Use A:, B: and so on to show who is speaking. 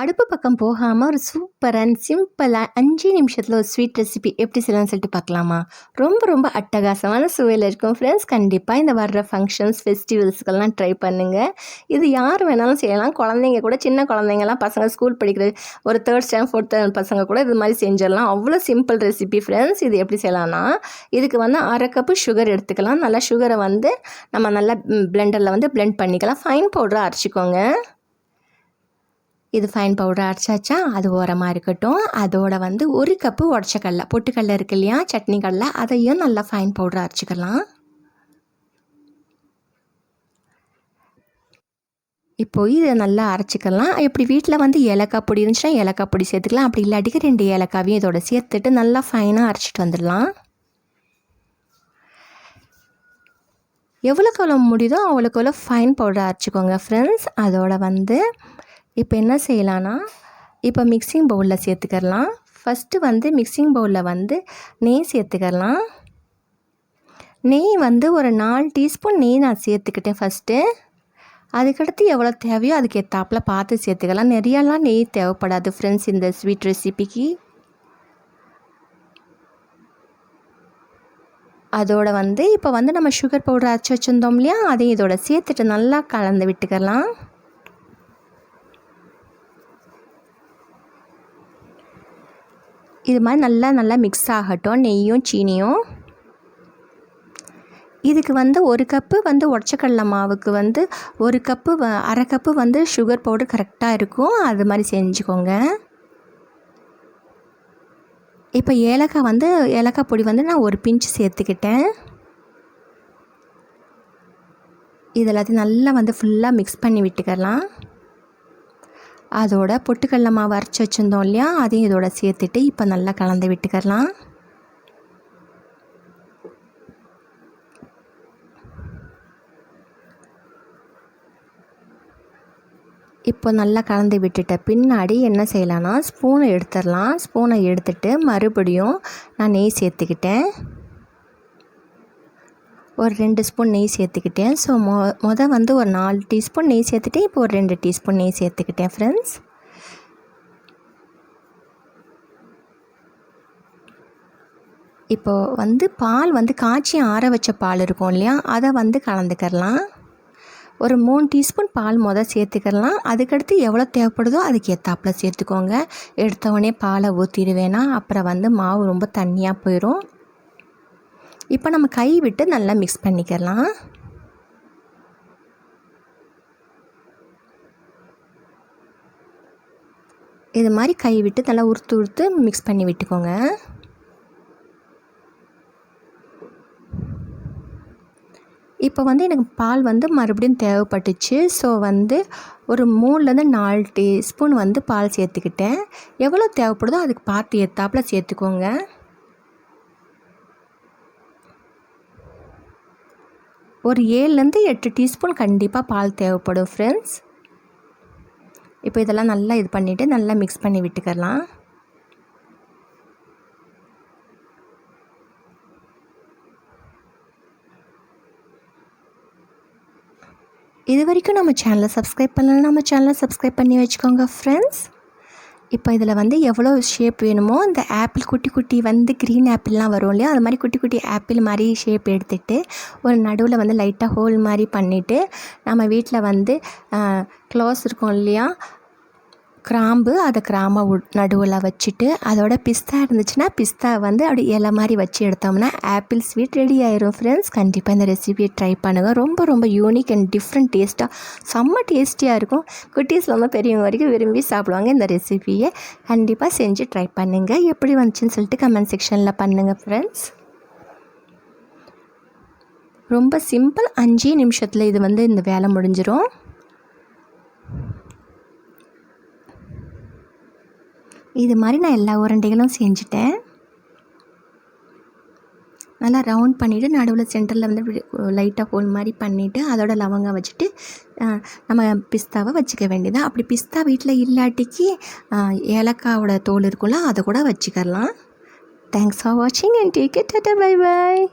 A: அடுப்பு பக்கம் போகாமல் ஒரு சூப்பரான சிம்பிளாக அஞ்சு நிமிஷத்தில் ஒரு ஸ்வீட் ரெசிபி எப்படி செய்யலாம்னு சொல்லிட்டு பார்க்கலாமா? ரொம்ப ரொம்ப அட்டகாசமான சுவையில் இருக்கும். ஃப்ரெண்ட்ஸ் கண்டிப்பாக இந்த வர்ற ஃபங்க்ஷன்ஸ் ஃபெஸ்டிவல்ஸ்க்கெல்லாம் ட்ரை பண்ணுங்கள் இது யார் வேணாலும் செய்யலாம். குழந்தைங்க கூட சின்ன குழந்தைங்கலாம் பசங்க ஸ்கூல் படிக்கிற ஒரு தேர்ட் ஸ்டாண்ட் ஃபோர்த் ஸ்டாண்ட் பசங்க கூட இது மாதிரி செஞ்சிடலாம். அவ்வளோ சிம்பிள் ரெசிபி ஃப்ரெண்ட்ஸ் இது எப்படி செய்யலாம்னா இதுக்கு வந்து அரை கப்பு சுகர் எடுத்துக்கலாம். நல்லா சுகரை வந்து நம்ம நல்லா பிளெண்டரில் வந்து பிளெண்ட் பண்ணிக்கலாம். ஃபைன் பவுடரை அரைச்சிக்கோங்க. இது ஃபைன் பவுடர் அரைச்சாச்சா? அது ஓரமாக இருக்கட்டும். அதோட வந்து ஒரு கப்பு உடச்ச கடலை பொட்டுக்கடலை இருக்கு இல்லையா? சட்னி கடலை அதையும் நல்லா ஃபைன் பவுடர் அரைச்சிக்கலாம். இப்போ இதை நல்லா அரைச்சிக்கலாம். இப்படி வீட்டில் வந்து ஏலக்காய் பொடி இருந்துச்சுன்னா ஏலக்காய் பொடி சேர்த்துக்கலாம். அப்படி இல்லாட்டிக்கு ரெண்டு ஏலக்காவையும் இதோட சேர்த்துட்டு நல்லா ஃபைனாக அரைச்சிட்டு வந்துடலாம். எவ்வளோக்கு எவ்வளோ முடியுதோ அவ்வளோக்கு எவ்வளோ ஃபைன் பவுடர் அரைச்சிக்கோங்க ஃப்ரெண்ட்ஸ் அதோட வந்து இப்போ என்ன செய்யலான்னா இப்போ மிக்சிங் பவுலில் சேர்த்துக்கலாம் ஃபஸ்ட்டு வந்து மிக்சிங் பவுலில் வந்து நெய் சேர்த்துக்கலாம் நெய் வந்து ஒரு நாலு டீஸ்பூன் நெய் நான் சேர்த்துக்கிட்டேன் ஃபஸ்ட்டு அதுக்கடுத்து எவ்வளோ தேவையோ அதுக்கு ஏற்றாப்பில் பார்த்து சேர்த்துக்கலாம். நிறையாலாம் நெய் தேவைப்படாது ஃப்ரெண்ட்ஸ் இந்த ஸ்வீட் ரெசிபிக்கு அதோடு வந்து இப்போ வந்து நம்ம சுகர் பவுடர் அரைச்சி வச்சுருந்தோம் இல்லையா? அதையும் இதோட சேர்த்துட்டு நல்லா கலந்து விட்டுக்கலாம். இது மாதிரி நல்லா நல்லா மிக்ஸ் ஆகட்டும். நெய்யும் சீனியும். இதுக்கு வந்து ஒரு கப்பு வந்து உடச்சக்கடலை மாவுக்கு வந்து ஒரு கப்பு வ அரை கப்பு வந்து சுகர் பவுடர் கரெக்டாக இருக்கும். அது மாதிரி செஞ்சுக்கோங்க. இப்போ ஏலக்காய் வந்து ஏலக்காய் பொடி வந்து நான் ஒரு பிஞ்சு சேர்த்துக்கிட்டேன். இது எல்லாத்தையும் நல்லா வந்து ஃபுல்லாக மிக்ஸ் பண்ணி விட்டுக்கலாம். அதோட பொட்டுக்கடல மாவு அரைச்சி வச்சுருந்தோம் இல்லையா? அதையும் இதோட சேர்த்துட்டு இப்போ நல்லா கலந்து விட்டுக்கலாம். இப்போ நல்லா கலந்து விட்டுட்ட பின்னாடி என்ன செய்யலான்னா ஸ்பூனை எடுத்துடலாம். ஸ்பூனை எடுத்துட்டு மறுபடியும் நான் நெய் சேர்த்துக்கிட்டேன். ஒரு ரெண்டு ஸ்பூன் நெய் சேர்த்துக்கிட்டேன். ஸோ மொ மொதல் வந்து ஒரு நாலு டீஸ்பூன் நெய் சேர்த்துட்டேன் இப்போ ஒரு ரெண்டு டீஸ்பூன் நெய் சேர்த்துக்கிட்டேன் ஃப்ரெண்ட்ஸ் இப்போது வந்து பால் வந்து காய்ச்சி ஆற வச்ச பால் இருக்கும் இல்லையா? அதை வந்து கலந்துக்கிறலாம். ஒரு மூணு டீஸ்பூன் பால் மொதல் சேர்த்துக்கலாம் அதுக்கடுத்து எவ்வளோ தேவைப்படுதோ அதுக்கு ஏற்றாப்பில் சேர்த்துக்கோங்க. எடுத்தவொடனே பாலை ஊற்றிடுவேனா அப்புறம் வந்து மாவு ரொம்ப தண்ணியாக போயிடும் இப்போ நம்ம கை விட்டு நல்லா மிக்ஸ் பண்ணிக்கலாம். இது மாதிரி கை விட்டு நல்லா உறுத்து உறுத்து மிக்ஸ் பண்ணி விட்டுக்கோங்க. இப்போ வந்து எனக்கு பால் வந்து மறுபடியும் தேவைப்பட்டுச்சு. ஸோ வந்து ஒரு மூணுலேருந்து நாலு டீஸ்பூன் வந்து பால் சேர்த்துக்கிட்டேன். எவ்வளோ தேவைப்படுதோ அதுக்கு பார்த்து ஏற்றாப்புல சேர்த்துக்கோங்க. ஒரு ஏழுலேருந்து எட்டு டீஸ்பூன் கண்டிப்பாக பால் தேவைப்படும் ஃப்ரெண்ட்ஸ் இப்போ இதெல்லாம் நல்லா இது பண்ணிவிட்டு நல்லா மிக்ஸ் பண்ணி விட்டுக்கலாம். இது வரைக்கும் நம்ம சேனலை சப்ஸ்கிரைப் பண்ணலாம் நம்ம சேனலை சப்ஸ்கிரைப் பண்ணி வச்சுக்கோங்க ஃப்ரெண்ட்ஸ் இப்போ இதில் வந்து எவ்வளோ ஷேப் வேணுமோ இந்த ஆப்பிள் குட்டி குட்டி வந்து க்ரீன் ஆப்பிள்லாம் வரும் இல்லையா? அது மாதிரி குட்டி குட்டி ஆப்பிள் மாதிரி ஷேப் எடுத்துகிட்டு ஒரு நடுவில் வந்து லைட்டாக ஹோல் மாதிரி பண்ணிவிட்டு நம்ம வீட்டில் வந்து க்ளோஸ் இருக்கும் இல்லையா? கிராம்பு அதை கிராம்பை நடுவில் வச்சுட்டு அதோட பிஸ்தா இருந்துச்சுன்னா பிஸ்தா வந்து அப்படி இலை மாதிரி வச்சு எடுத்தோம்னா ஆப்பிள் ஸ்வீட் ரெடி ஆயிரும் ஃப்ரெண்ட்ஸ் கண்டிப்பாக இந்த ரெசிபியை ட்ரை பண்ணுங்கள் ரொம்ப ரொம்ப யூனிக் அண்ட் டிஃப்ரெண்ட் டேஸ்ட்டாக செம்ம டேஸ்டியாக இருக்கும். குட்டீஸ்லேருந்து பெரியவங்க வரைக்கும் விரும்பி சாப்பிடுவாங்க இந்த ரெசிபியை கண்டிப்பாக செஞ்சு ட்ரை பண்ணுங்கள் எப்படி வந்துச்சுன்னு சொல்லிட்டு கமெண்ட் செக்ஷனில் பண்ணுங்கள் ஃப்ரெண்ட்ஸ் ரொம்ப சிம்பிள் அஞ்சே நிமிஷத்தில் இது வந்து இந்த வேலை முடிஞ்சிடும் இது மாதிரி நான் எல்லா உருண்டைகளும் செஞ்சுட்டேன். நல்லா ரவுண்ட் பண்ணிவிட்டு நடுவில் சென்டரில் வந்து லைட்டாக ஹோல் மாதிரி பண்ணிவிட்டு அதோட லவங்கம் வச்சுட்டு நம்ம பிஸ்தாவை வச்சுக்க வேண்டியதான் அப்படி பிஸ்தா வீட்டில் இல்லாட்டிக்கு ஏலக்காவோட தோல் இருக்கும்ல அதை கூட வச்சுக்கலாம். தேங்க்ஸ் ஃபார் வாட்சிங் and take it bye bye